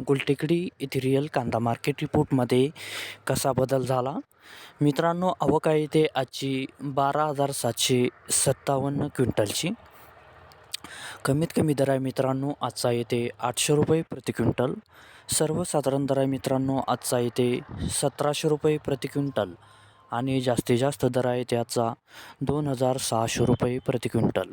गुलटेकडी येथे रिअल कांदा मार्केट रिपोर्टमध्ये कसा बदल झाला? मित्रांनो अवका येथे आजची बारा हजार सातशे सत्तावन्न क्विंटलची. कमीत कमी दर आहे मित्रांनो आजचा येते आठशे रुपये प्रति क्विंटल. सर्वसाधारण दर आहे मित्रांनो आजचा येते सतराशे रुपये प्रति क्विंटल. आणि जास्तीत जास्त दर आहे त्याचा दोन हजार सहाशे रुपये प्रति क्विंटल.